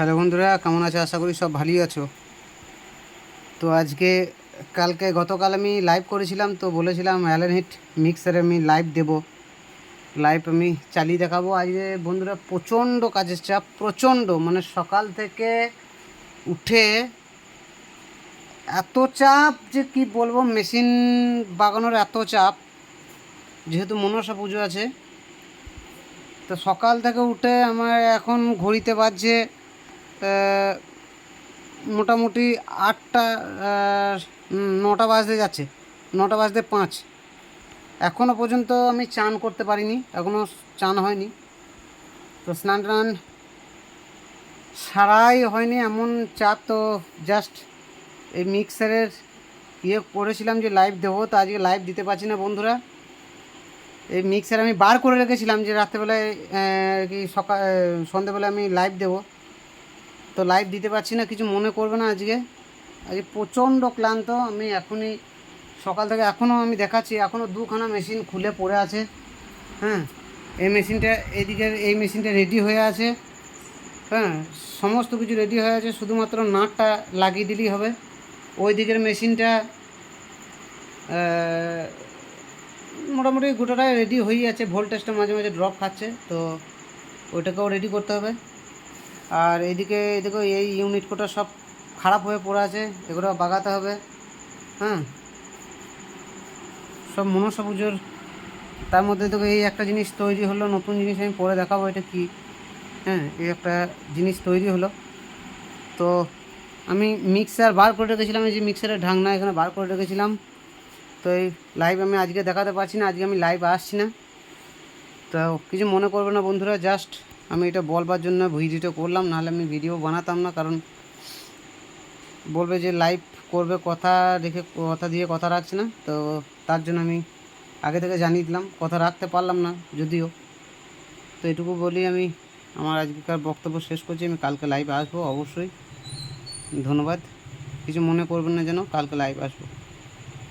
Hello বন্ধুরা, কেমন আছো? আশা করি সব ভালোই আছো। তো আজকে, কালকে গতকাল আমি লাইভ করেছিলাম, তো বলেছিলাম অ্যালেন হিট মিক্সারে আমি লাইভ দেব। লাইভ আমি চালিয়ে দেখাবো। আজকে বন্ধুরা, প্রচণ্ড কাজের চাপ, প্রচণ্ড। মানে সকাল থেকে উঠে এত চাপ যে কি বলব মেশিন বাগানোর এত চাপ। যেহেতু মনসা পুজো আছে, তো সকাল থেকে উঠে আমার এখন ঘড়িতে বাজছে মোটামুটি আটটা নটা বাজতে যাচ্ছে, নটা বাজতে পাঁচ। এখনও পর্যন্ত আমি চান করতে পারিনি এখনও চান হয়নি। তো স্নান টান সারাই হয়নি, এমন চাপ তো জাস্ট এই মিক্সারের ইয়ে করেছিলাম যে লাইভ দেবো, তো আজকে লাইভ দিতে পারছি না বন্ধুরা। এই মিক্সার আমি বার করে রেখেছিলাম যে রাত্রেবেলায় কি সকাল সন্ধেবেলায় আমি লাইভ দেবো। তো লাইভ দিতে পারছি না, কিছু মনে করবে না আজকে। আজকে প্রচণ্ড ক্লান্ত, আমি এখনই, সকাল থেকে এখনও আমি দেখাচ্ছি, এখনও দুখানা মেশিন খুলে পড়ে আছে। হ্যাঁ এই মেশিনটা এদিকের এই মেশিনটা রেডি হয়ে আছে। হ্যাঁ সমস্ত কিছু রেডি হয়ে আছে, শুধুমাত্র নাটটা লাগিয়ে দিলেই হবে। ওই দিকের মেশিনটা মোটামুটি গোটাটাই রেডি হয়েই আছে ভোল্টেজটা মাঝে মাঝে ড্রপ খাচ্ছে, তো ওইটাকেও রেডি করতে হবে। আর এদিকে এদিকে এই ইউনিট কোটা সব খারাপ হয়ে পড়ে আছে, এগুলো বাগাতে হবে হ্যাঁ? সব মনসা পুজোর, তার মধ্যে দেখো এই একটা জিনিস তৈরি হলো, নতুন জিনিস আমি পরে দেখাবো এটা কি হ্যাঁ এই একটা জিনিস তৈরি হলো। তো আমি মিক্সার বার করে রেখেছিলাম, এই যে মিক্সারের ঢাকনা এখানে বার করে রেখেছিলাম। তো এই লাইভ আমি আজকে দেখাতে পারছি না, আজকে আমি লাইভ আসছি না। তো কিছু মনে করবে না বন্ধুরা জাস্ট আমি এটা বলবার জন্য ভিডিওটা করলাম, নাহলে আমি ভিডিও বানাতাম না, কারণ বলবে যে লাইভ করবে, কথা রেখে কথা দিয়ে কথা রাখছে না, তো তার জন্য আমি আগে থেকে জানিয়ে দিলাম, কথা রাখতে পারলাম না, যদিও। তো এটুকু বলি আমি, আমার আজকেকার বক্তব্য শেষ করছি, আমি কালকে লাইভ আসব, অবশ্যই। ধন্যবাদ। কিছু মনে করবেন না যেন, কালকে লাইভ আসব।